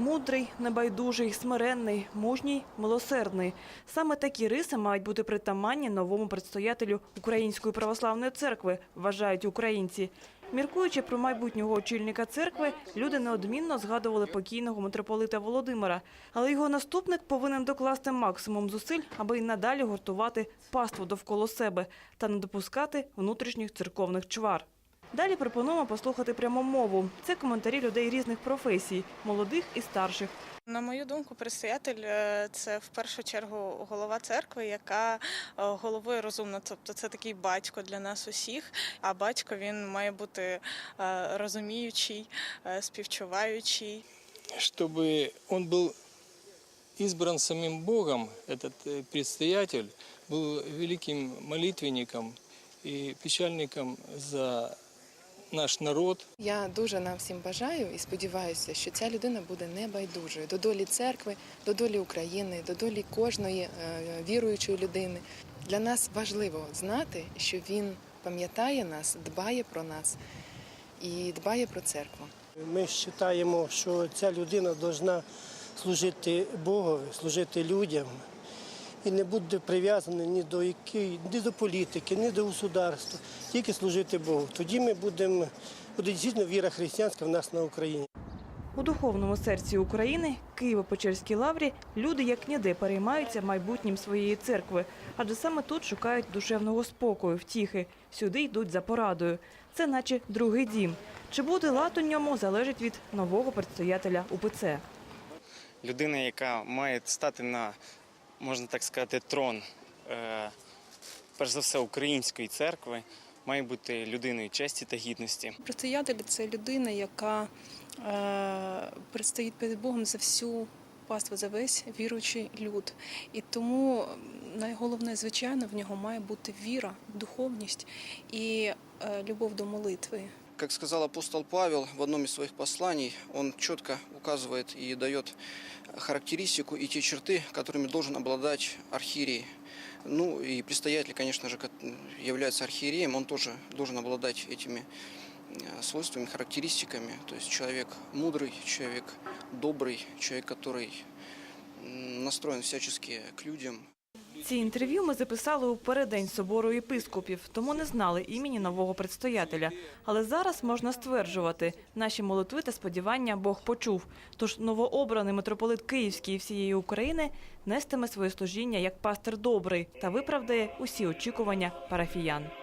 Мудрий, небайдужий, смиренний, мужній, милосердний. Саме такі риси мають бути притаманні новому предстоятелю Української православної церкви, вважають українці. Міркуючи про майбутнього очільника церкви, люди неодмінно згадували покійного митрополита Володимира. Але його наступник повинен докласти максимум зусиль, аби й надалі гуртувати паству довкола себе та не допускати внутрішніх церковних чвар. Далі пропонуємо послухати пряму мову. Це коментарі людей різних професій, молодих і старших. На мою думку, предстоятель е, це в першу чергу голова церкви, яка е, головою розумна. Тобто це такий батько для нас усіх. А батько він має бути е, розуміючий, е, співчуваючий. чтобы он был избран самим Богом, этот э, предстоятель, был великим молитвенником и печальником за наш народ, Я дуже нам всім бажаю і сподіваюся, що ця людина буде небайдужою до долі церкви, до долі України, до долі кожної е, віруючої людини. Для нас важливо знати, що він пам'ятає нас, дбає про нас і дбає про церкву. Ми вважаємо, що ця людина повинна служити Богові, служити людям і не бути прив'язана ні до якої, ні до політики, ні до государства, тільки служити Богу. Тоді ми будемо, буде дійсно віра християнська в нас на Україні. У духовному серці України, Києво-Печерській лаврі, люди як ніде переймаються майбутнім своєї церкви, адже саме тут шукають душевного спокою, втіхи. Сюди йдуть за порадою. Це наче другий дім. Чи буде лад у ньому, залежить від нового предстоятеля УПЦ. людина, яка має стати на, можна так сказати, трон, е, перш за все, української церкви, має бути людиною честі та гідності. Предстоятель це людина, яка е, предстоїть перед Богом за всю паству, за весь віруючий люд. І тому найголовне, звичайно, в нього має бути віра, духовність і е, любов до молитви. Как сказал апостол Павел в одном из своих посланий, он четко указывает и дает характеристику и те черты, которыми должен обладать архиерей. Ну и предстоятель, конечно же, является архиереем, он тоже должен обладать этими э, свойствами, характеристиками. То есть человек мудрый, человек добрый, человек, который настроен всячески к людям. Ці інтерв'ю ми записали у передень собору єпископів, тому не знали імені нового предстоятеля. Але зараз можна стверджувати, наші молитви та сподівання Бог почув. Тож новообраний митрополит Київський і всієї України нестиме своє служіння як пастир добрий та виправдає усі очікування парафіян.